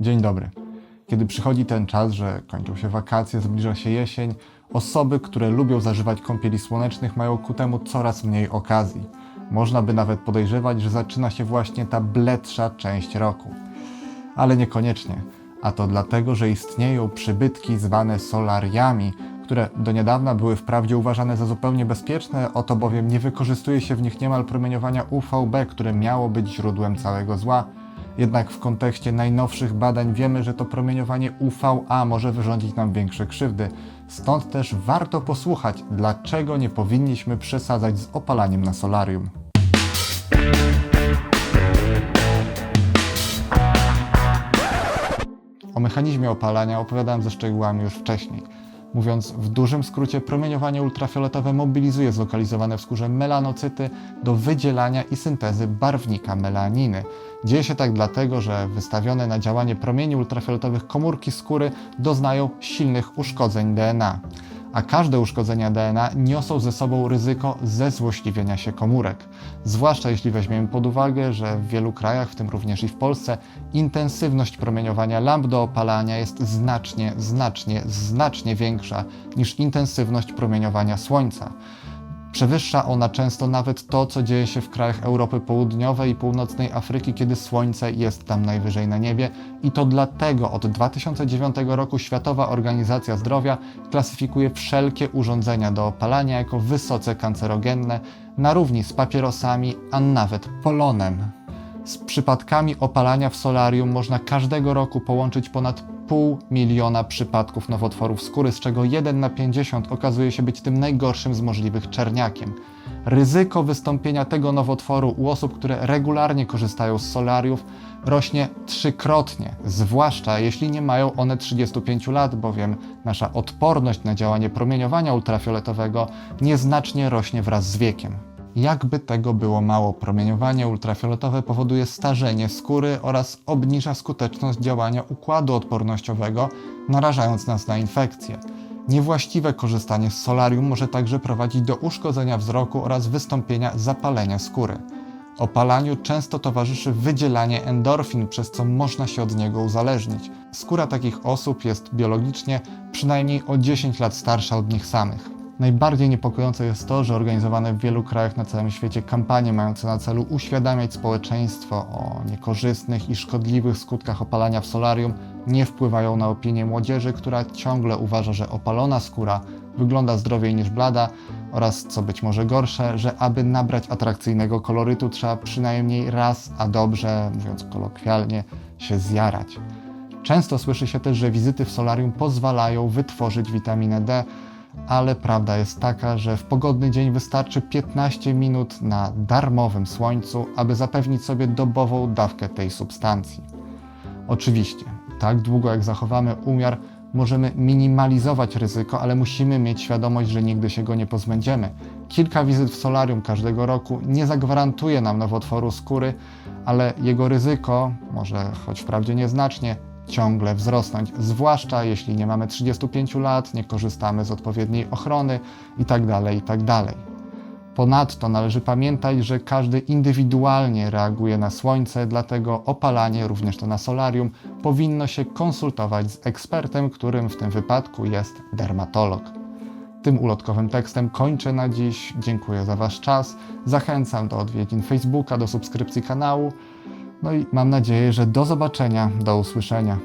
Dzień dobry. Kiedy przychodzi ten czas, że kończą się wakacje, zbliża się jesień, osoby, które lubią zażywać kąpieli słonecznych, mają ku temu coraz mniej okazji. Można by nawet podejrzewać, że zaczyna się właśnie ta bledsza część roku. Ale niekoniecznie. A to dlatego, że istnieją przybytki zwane solariami, które do niedawna były wprawdzie uważane za zupełnie bezpieczne, oto bowiem nie wykorzystuje się w nich niemal promieniowania UVB, które miało być źródłem całego zła. Jednak w kontekście najnowszych badań wiemy, że to promieniowanie UVA może wyrządzić nam większe krzywdy. Stąd też warto posłuchać, dlaczego nie powinniśmy przesadzać z opalaniem na solarium. O mechanizmie opalania opowiadałem ze szczegółami już wcześniej. Mówiąc w dużym skrócie, promieniowanie ultrafioletowe mobilizuje zlokalizowane w skórze melanocyty do wydzielania i syntezy barwnika melaniny. Dzieje się tak dlatego, że wystawione na działanie promieni ultrafioletowych komórki skóry doznają silnych uszkodzeń DNA. A każde uszkodzenia DNA niosą ze sobą ryzyko zezłośliwienia się komórek. Zwłaszcza jeśli weźmiemy pod uwagę, że w wielu krajach, w tym również i w Polsce, intensywność promieniowania lamp do opalania jest znacznie, znacznie, znacznie większa niż intensywność promieniowania Słońca. Przewyższa ona często nawet to, co dzieje się w krajach Europy Południowej i Północnej Afryki, kiedy Słońce jest tam najwyżej na niebie. I to dlatego od 2009 roku Światowa Organizacja Zdrowia klasyfikuje wszelkie urządzenia do opalania jako wysoce kancerogenne, na równi z papierosami, a nawet polonem. Z przypadkami opalania w solarium można każdego roku połączyć ponad pół miliona przypadków nowotworów skóry, z czego 1 na 50 okazuje się być tym najgorszym z możliwych czerniakiem. Ryzyko wystąpienia tego nowotworu u osób, które regularnie korzystają z solariów, rośnie trzykrotnie, zwłaszcza jeśli nie mają one 35 lat, bowiem nasza odporność na działanie promieniowania ultrafioletowego nieznacznie rośnie wraz z wiekiem. Jakby tego było mało, promieniowanie ultrafioletowe powoduje starzenie skóry oraz obniża skuteczność działania układu odpornościowego, narażając nas na infekcje. Niewłaściwe korzystanie z solarium może także prowadzić do uszkodzenia wzroku oraz wystąpienia zapalenia skóry. Opalaniu często towarzyszy wydzielanie endorfin, przez co można się od niego uzależnić. Skóra takich osób jest biologicznie przynajmniej o 10 lat starsza od nich samych. Najbardziej niepokojące jest to, że organizowane w wielu krajach na całym świecie kampanie mające na celu uświadamiać społeczeństwo o niekorzystnych i szkodliwych skutkach opalania w solarium nie wpływają na opinię młodzieży, która ciągle uważa, że opalona skóra wygląda zdrowiej niż blada oraz, co być może gorsze, że aby nabrać atrakcyjnego kolorytu trzeba przynajmniej raz, a dobrze, mówiąc kolokwialnie, się zjarać. Często słyszy się też, że wizyty w solarium pozwalają wytworzyć witaminę D, ale prawda jest taka, że w pogodny dzień wystarczy 15 minut na darmowym słońcu, aby zapewnić sobie dobową dawkę tej substancji. Oczywiście, tak długo jak zachowamy umiar, możemy minimalizować ryzyko, ale musimy mieć świadomość, że nigdy się go nie pozbędziemy. Kilka wizyt w solarium każdego roku nie zagwarantuje nam nowotworu skóry, ale jego ryzyko, może choć wprawdzie nieznacznie, ciągle wzrosnąć, zwłaszcza jeśli nie mamy 35 lat, nie korzystamy z odpowiedniej ochrony itd. itd. Ponadto należy pamiętać, że każdy indywidualnie reaguje na słońce, dlatego opalanie, również to na solarium, powinno się konsultować z ekspertem, którym w tym wypadku jest dermatolog. Tym ulotkowym tekstem kończę na dziś. Dziękuję za Wasz czas. Zachęcam do odwiedzin Facebooka, do subskrypcji kanału. No i mam nadzieję, że do zobaczenia, do usłyszenia.